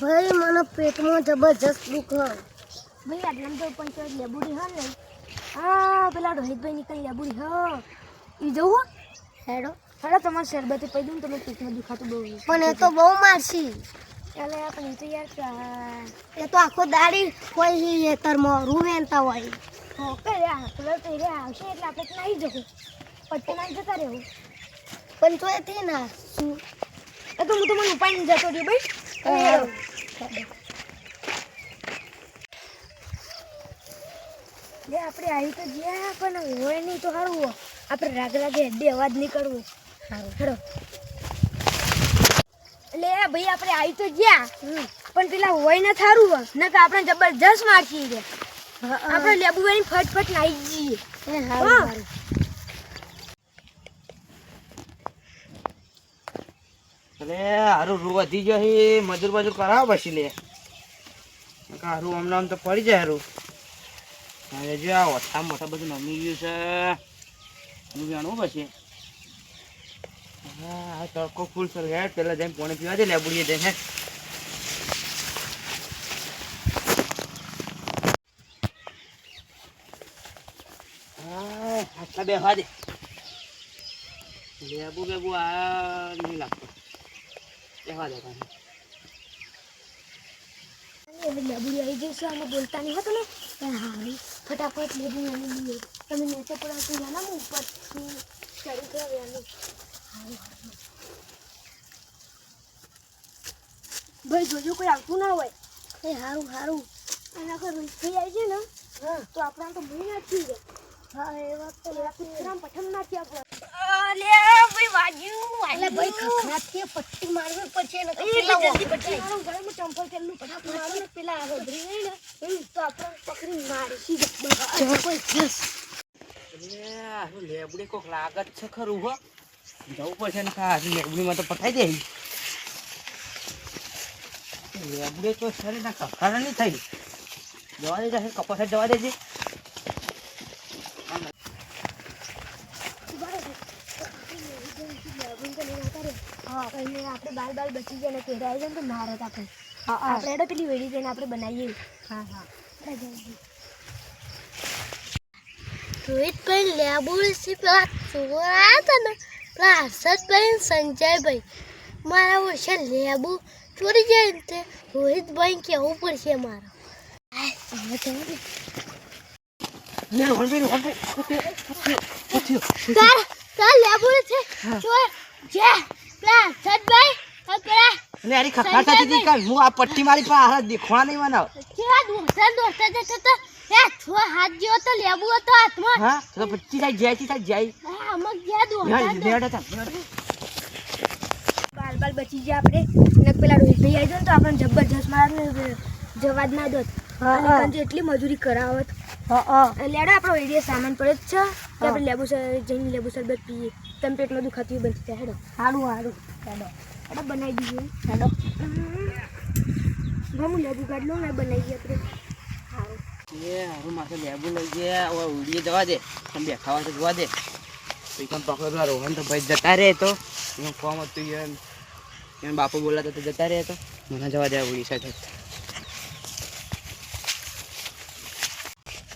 ભાઈ મને પેટમાં જબરજસ્ત દુખ ભાઈ આટલામાં તો પંચાયત લેબુડી હા ને. હા પેલા રોહિતભાઈ નીકળી લેબુડી હા એ જવું. હેડો. હેડો તમારે શરબતે પી દઉં તમે પેટમાં દુખાતું બહુ પણ એ તો બહુ મારશી ચાલે આપણે તો યાર એ તો આખો દાડી કોઈ હેતરમાં રૂ વેનતા હોય. હા કે રે પેલા તો રે આવશે એટલે આપણે તો નહીં જવું. પટ્ટી જતા રહેવું. પણ તો એથી ના શું? એ તો હું તો મને ઉપાડીને જતો રહ્યો ભાઈ. લે આપણે આવી તો જ્યાં પણ હોય નહીં તો સારું આપણે રાગ રાગે હેડે અવાજ નહીં કરવો સારું. હેડો એટલે ભાઈ આપણે આવી તો જ્યાં. પણ પેલા હોય ને થારું હોય ને કે આપણે જબરજસ્ત મારશી રે. આપણે લેબુ ફટફટ નાઈ જઈએ હા. અરે હારું રૂ વધી ગયો છે મજૂર મજૂર કરાવો પછી લે. હારું આમ આમ તો પડી જાય હારું. હવે જો આ ઓછા મોટા બધું નમી ગયું છે. હું જાણવું પછી. હા તડકો ફૂલ સર ગયા પેલા જઈને પોણે પીવા દે, લેબુડીએ જઈને હા. બે બેસવા દે. લેબુ બેબુ આ નહીં લાગતો. બેસવા દે હવે લેબુડી આવી જશે અમે બોલતા નહીં હતો ને એ હારી ફટાફટ લેબુ નાની લઈએ. તમે નીચે પડાવતું જાના હું ઉપરથી ચડી ગયા ભાઈ જોજો કોઈ આવતું ના હોય. એ હારું સારું એના ઘર થઈ આવી છે ને હા. તો આપણા તો ભૂલી થઈ દે હા એ વાત તો રામ પઠમ નાખી આપણે અલે ભાઈ વાગ્યું એટલે ભાઈ ખખડાથી પટ્ટી મારવી પડશે ને તો પેલા જલ્દી પટ્ટી મારો ગળામાં ચંપલ તેલનું ફટાફટ મારો ને પેલા આ ગોધરી ને તો આપણે પકડી મારી જો કોઈ જસ. અરે હારું લેબડી કોક લાગત છે ખરું હો જવું પડશે ને કા લેબડીમાં તો પટાઈ દે લેબડી તો સરી ના કફારા નહીં થઈ જવા દેજે કપાસ જવા દેજે હા અને આપણે બાર બાર બચી જાય ને જાય ને તો મારે રહેતા આપણે આપણે એડો પેલી વેડી જઈને આપણે બનાવીએ. હા હા. રોહિત ભાઈ રોહિતભાઈ છે પેલા ચોર આવ્યા હતા ને પેલા હર્ષદભાઈ ને સંજયભાઈ. મારા વર્ષે લેબુ. ચોરી જાય ને તે રોહિતભાઈ કહેવું પડશે મારા. આય, હવે જવા દે. લે હોંબી હોંબી તાર તાર લેબોરેટરી ચોર જે પેલા હર્ષદભાઈ અને પેલા અને આરી ખખા થતી હતી કાં હું આ પટ્ટી મારી પા હાથ દેખવા નહીં મને કેવા દોસ્તા દોસ્તા જતો તો. એ છો હાથ જેવો તો લેબુ હતો હાથમાં. હા તો પટ્ટી જાય જાય થી થાય જાય. હા, અમક ગયા દોસ્તા લેડ લેડ બાલ બાલ બચી જાય આપણે. નક પેલા રોહિતભાઈ આવી જાય તો આપણે જબરજસ્ત મારે જવા જ ના દોત. હા. એટલી મજૂરી કરાવત. હા હા. લેડો આપણો એરિયા સામાન પડે જ છે. કે આપણે લેબુ સર જઈને લેબુ શરબત પીએ. તમે પેટમાં દુખાતું થઈ જાય હેડો. સારું સારું હેડો. હેડો બનાવી દીધું હેડો. હું લેબુ કાઢ લઉં ને બનાવીએ આપણે. સારું એ હારું માથે લેબુ લઈ ગયા હવે ઉડીએ જવા દે. તમે બેઠા તો જોવા દે. પણ પકડવા રોહન તો ભાઈ જતા રહે તો. હું કોમ હતું એમ. એમ બાપુ બોલાતો તો જતા રહે તો. મને જવા દે ઉડી સાથે.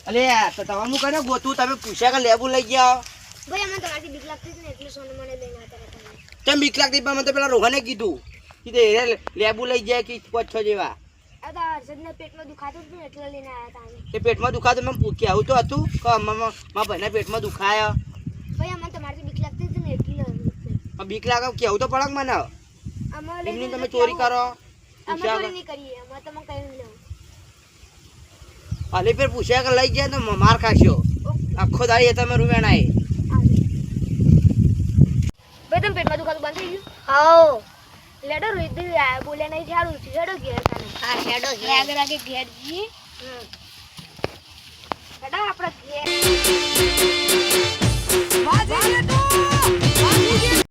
અલે તો તમારું કરે ગોતું. તમે પૂછ્યા કે લેબુ લઈ ગયા? ભાઈ તમારી બીક લાગતી ને એટલે સોનું મને લઈને હતા. તેમ બીક લાગતી? પણ મને તો પેલા રોહને કીધું. એ લેબુ લઈ જાય કે પાંચ છ જેવા. પેટમાં દુખાતું હતું એટલે લઈને આવ્યા હતા તે પેટમાં દુખાતું મેં પૂછ્યા આવું તો હતું. કે મારા મારા ભાઈના પેટમાં દુખાયા. ભાઈ અમે તમારી બીક લાગતી હતી ને એટલે બીક લાગે કેવું તો પડક મને. એમની તમે ચોરી કરો. અલી ફેર પૂછ્યા કે લઈ ગયા તો માર ખાશો. આખો દાડી તમે રૂવેણાય તમે પેટમાં બંધ થઈ ગયું? આવો લેડો રોહિત બોલે નહીં સારું છે હેડો ઘેર હા હેડો આગળ આગળ ઘેર જઈએ હેડો આપણે ઘેર. વાજે